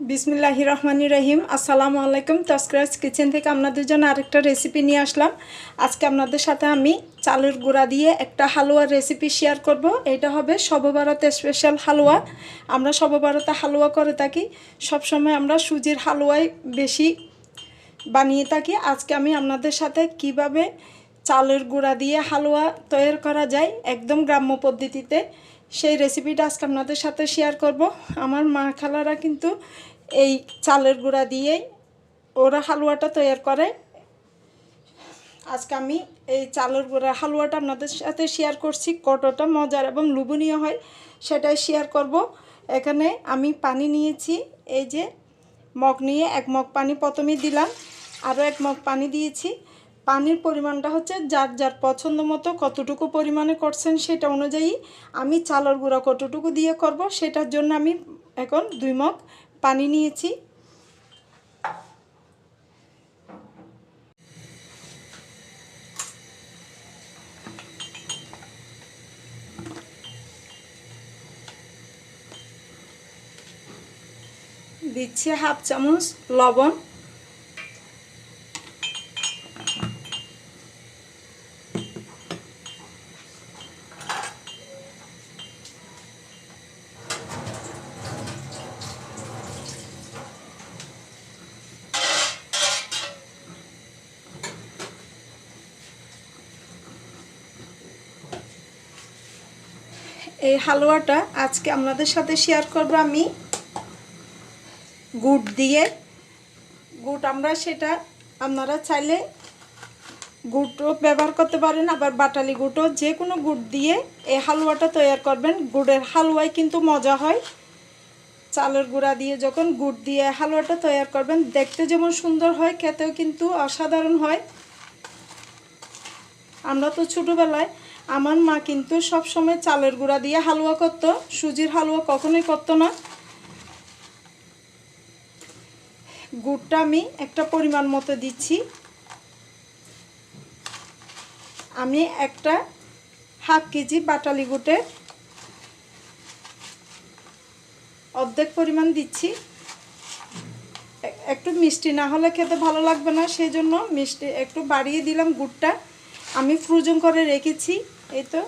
বিসমিল্লাহি রহমানি রহিম। আসসালামু আলাইকুম তস্করাজ কিচেন থেকে আপনাদের জন্য আরেকটা রেসিপি নিয়ে আসলাম। আজকে আপনাদের সাথে আমি চালের গুঁড়া দিয়ে একটা হালুয়ার রেসিপি শেয়ার করব। এটা হবে সবভারত স্পেশাল হালুয়া। আমরা সবভারতে হালুয়া করে থাকি। সবসময় আমরা সুজির হালুয়াই বেশি বানিয়ে থাকি। আজকে আমি আপনাদের সাথে কীভাবে চালের গুঁড়া দিয়ে হালুয়া তৈরি করা যায় একদম গ্রাম্য পদ্ধতিতে সেই রেসিপিটা আজকে আপনাদের সাথে শেয়ার করব। আমার মা খালারা কিন্তু এই চালের গুঁড়া দিয়েই ওরা হালুয়াটা তৈরি করে। আজকে আমি এই চালের গুঁড়া হালুয়াটা আপনাদের সাথে শেয়ার করছি। কতটা মজার এবং লোভনীয় হয় সেটাই শেয়ার করব। এখানে আমি পানি নিয়েছি। এই যে মগ নিয়ে এক মগ পানি প্রথমেই দিলাম। আরও এক মগ পানি দিয়েছি। পানির পরিমাণটা হচ্ছে যার যার পছন্দ মতো কতটুকু পরিমাণে করছেন সেটা অনুযায়ী আমি চালের গুঁড়া কতটুকু দিয়ে করব সেটার জন্য আমি এখন দুই মগ পানি নিয়েছি। দিচ্ছি হাফ চামচ লবণ। এই হালুয়াটা আজকে আপনাদের সাথে শেয়ার করব আমি। গুড় দিয়ে। গুড় আমরা সেটা আপনারা চাইলে গুড়ও ব্যবহার করতে পারেন, আবার বাটালি গুড়ও। যে কোনো গুড় দিয়ে এই হালুয়াটা তৈরি করবেন। গুড়ের হালুয়াই কিন্তু মজা হয়। চালের গুঁড়া দিয়ে যখন গুড় দিয়ে হালুয়াটা তৈরি করবেন, দেখতে যেমন সুন্দর হয়, খেতেও কিন্তু অসাধারণ হয়। আমরা তো ছোটোবেলায় আমার মা কিন্তু সব সময় চালের গুঁড়া দিয়ে হালুয়া করত। সুজির হালুয়া কখনোই করতো না। গুড়টা আমি একটা পরিমাণ মতো দিচ্ছি। আমি একটা হাফ কেজি বাটালি গুটের অর্ধেক পরিমাণ দিচ্ছি। একটু মিষ্টি না হলে খেতে ভালো লাগবে না, সেই জন্য মিষ্টি একটু বাড়িয়ে দিলাম গুড়টা। আমি ফ্রোজন করে রেখেছি। এই তো।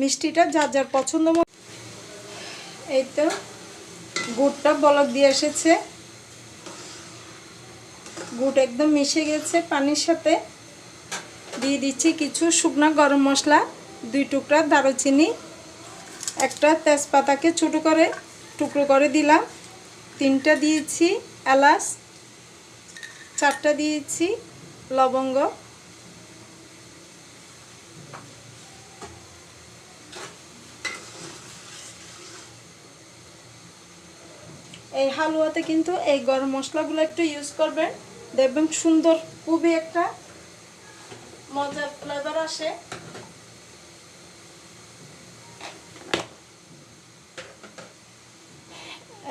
মিষ্টিটা যার যার পছন্দ মতো এই তো। গুড়টা বলক দিয়ে এসেছে। গুড় একদম মিশে গেছে পানির সাথে। দিয়ে দিচ্ছি কিছু শুকনা গরম মশলা, দুই টুকরা দারুচিনি, একটা তেজপাতাকে ছোটো করে টুকরো করে দিলাম। তিনটা দিয়েছি এলাচ, চারটা দিয়েছি লবঙ্গ। এই হালুয়াতে কিন্তু এই গরম মশলাগুলো একটু ইউজ করবেন। দেখবেন সুন্দর, খুবই একটা মজার ফ্লেভার আসে।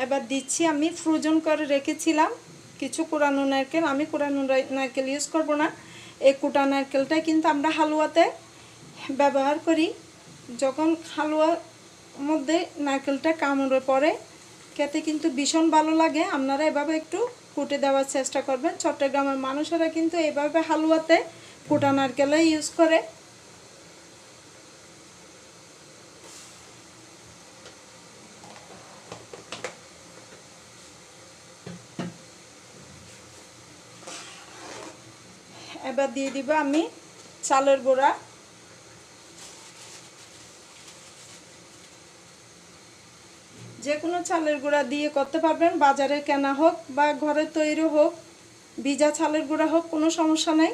এবার দিচ্ছি আমি ফ্রোজন করে রেখেছিলাম কিছু কুড়ানো নারকেল। আমি কুড়ানো নারকেল ইউজ করব না। এই কুটা নারকেলটাই কিন্তু আমরা হালুয়াতে ব্যবহার করি। যখন হালুয়ার মধ্যে নারকেলটা কামড়ে পড়ে, খেতে কিন্তু ভীষণ ভালো লাগে। আপনারা এভাবে একটু কুটে দেওয়ার চেষ্টা করবেন। চট্টগ্রামের মানুষেরা কিন্তু এভাবে হালুয়াতে কুটা নারকেলে ইউজ করে। এবার দিয়ে দিব আমি চালের গুঁড়া। যে কোনো চালের গুঁড়া দিয়ে করতে পারবেন, বাজারে কেনা হোক বা ঘরে তৈরি হোক, ভিজা চালের গুঁড়া হোক, কোনো সমস্যা নেই।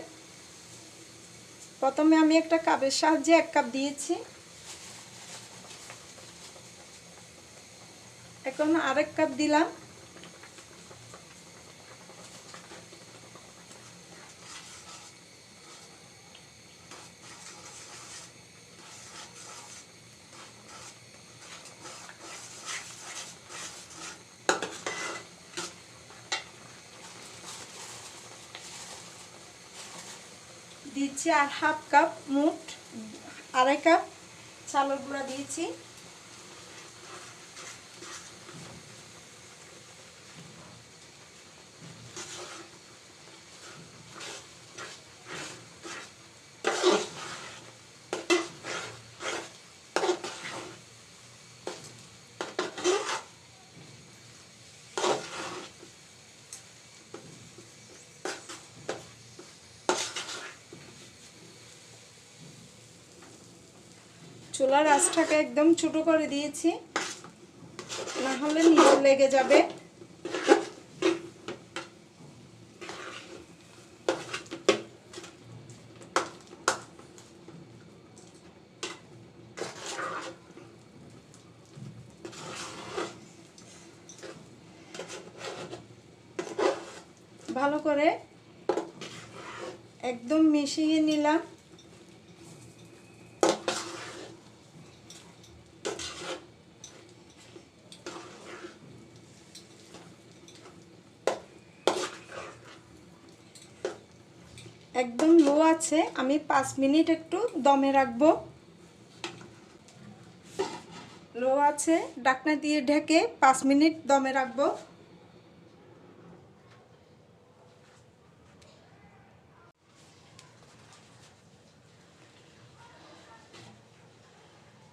প্রথমে আমি একটা কাপের সাহায্যে এক কাপ দিয়েছি। এখন আরেক কাপ দিলাম। দিচ্ছি আর হাফ কাপ মুঠ আড়াই কাপ চালের গুঁড়া দিয়েছি। চুলার আঁচটাকে একদম ছোট করে দিয়েছি। না হলে নিচে লেগে যাবে। ভালো করে একদম মিশিয়ে নিলাম। একদম লো আছে। আমি পাঁচ মিনিট একটু দমে রাখব। লো আছে, ডাকনা দিয়ে ঢেকে পাঁচ মিনিট দমে রাখব।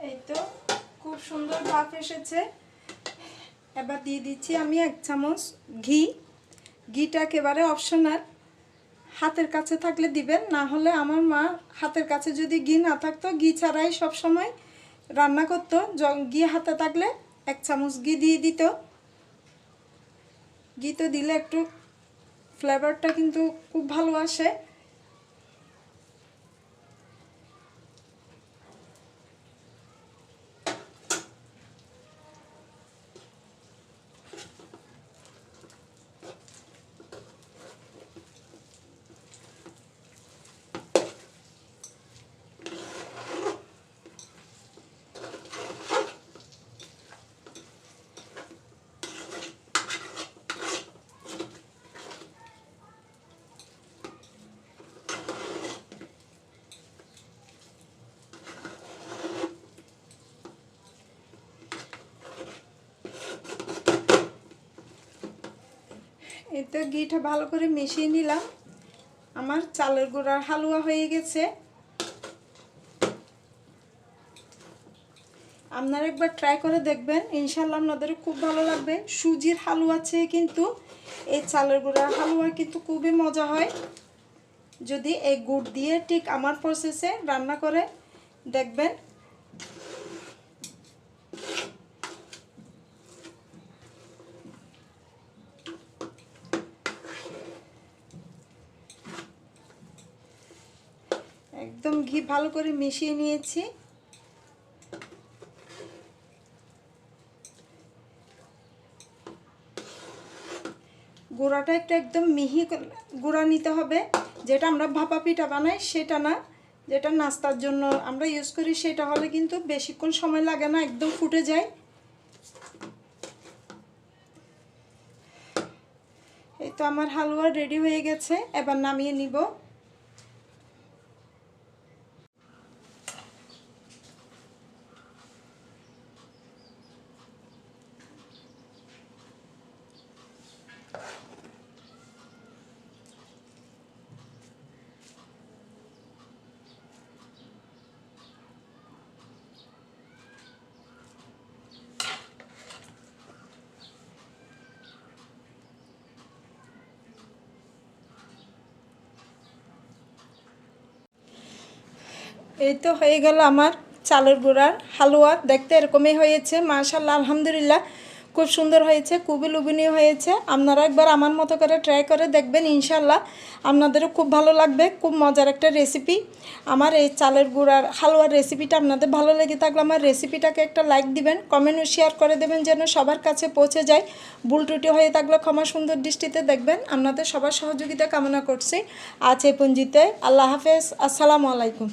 এই তো, খুব সুন্দর ভাপ এসেছে। এবার দিয়ে দিচ্ছি আমি এক চামচ ঘি। ঘিটা একেবারে অপশনাল হাতের কাছে থাকলে দিবেন, না হলে আমার মা হাতের কাছে যদি ঘি না থাকতো, ঘি ছাড়াই সব সময় রান্না করতো। ঘি হাতে থাকলে এক চামচ ঘি দিয়ে দিত। ঘি তো দিলে একটু ফ্লেভারটা কিন্তু খুব ভালো আসে। এই তো ঘিটা ভালো করে মিশিয়ে নিলাম। আমার চালের গুঁড়ার হালুয়া হয়ে গেছে। আপনারা একবার ট্রাই করে দেখবেন। ইনশাল্লাহ আপনাদের খুব ভালো লাগবে। সুজির হালুয়া চেয়ে কিন্তু এই চালের গুঁড়ার হালুয়া কিন্তু খুবই মজা হয়। যদি এই গুড় দিয়ে ঠিক আমার প্রসেসে রান্না করে দেখবেন। একদম ঘি ভালো করে মিশিয়ে নিয়েছি। গুঁড়াটা একটু একদম মিহি গুঁড়া নিতে হবে। যেটা আমরা ভাপা পিঠা বানাই সেটা না। যেটা নাস্তার জন্য আমরা ইউজ করি সেটা হলে কিন্তু বেশিক্ষণ সময় লাগে না, একদম ফুটে যায়। এই তো আমার হালুয়া রেডি হয়ে গেছে, এবার নামিয়ে নিব। এই তো হয়ে গেল আমার চালের গুঁড়ার হালুয়া। দেখতে এরকমই হয়েছে মাশাল্লাহ আলহামদুলিল্লাহ। খুব সুন্দর হয়েছে, খুবই লুবিনীয় হয়েছে। আপনারা একবার আমার মতো করে ট্রাই করে দেখবেন ইনশাল্লাহ আপনাদেরও খুব ভালো লাগবে, খুব মজার একটা রেসিপি আমার এই চালের গুঁড়ার হালুয়ার রেসিপিটা আপনাদের ভালো লেগে থাকলে আমার রেসিপিটাকে একটা লাইক দিবেন কমেন্ট শেয়ার করে দেবেন যেন সবার কাছে পৌঁছে যায়। ভুল ত্রুটি হয়ে থাকলে ক্ষমা সুন্দর দৃষ্টিতে দেখবেন। আপনাদের সবার সহযোগিতা কামনা করছি। এই পঞ্জিতে আল্লাহ হাফেজ। আসসালামু আলাইকুম।